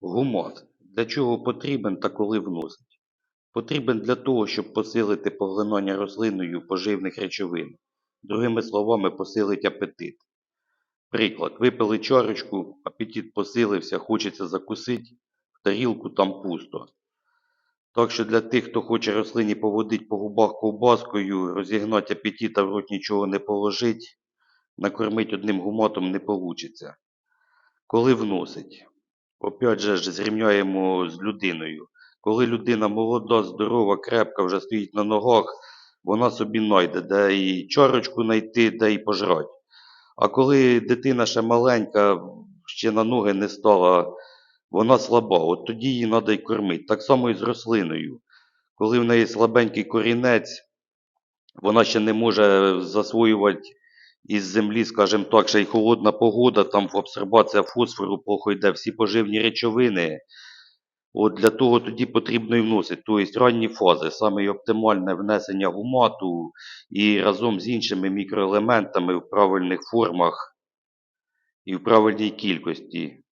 Гумат. Для чого потрібен та коли вносить? Потрібен для того, щоб посилити поглинання рослиною поживних речовин. Другими словами, посилить апетит. Приклад. Випили чарочку, апетит посилився, хочеться закусити, в тарілку там пусто. Так що для тих, хто хоче рослині поводить по губах ковбаскою, розігнати апетит, а в рот нічого не положить, накормить одним гуматом не вийде. Коли вносить? Опять же зрівняємо з людиною. Коли людина молода, здорова, крепка, вже стоїть на ногах, вона собі знайде, де і чарочку знайти, де і пожрати. А коли дитина ще маленька, ще на ноги не стала, вона слаба, от тоді її треба й кормити. Так само і з рослиною. Коли в неї слабенький корінець, вона ще не може засвоювати із землі, скажімо так, ще й холодна погода, там абсорбація фосфору плохо йде, всі поживні речовини. От для того тоді потрібно і вносити. Тобто ранні фази, саме оптимальне внесення гумату і разом з іншими мікроелементами в правильних формах і в правильній кількості.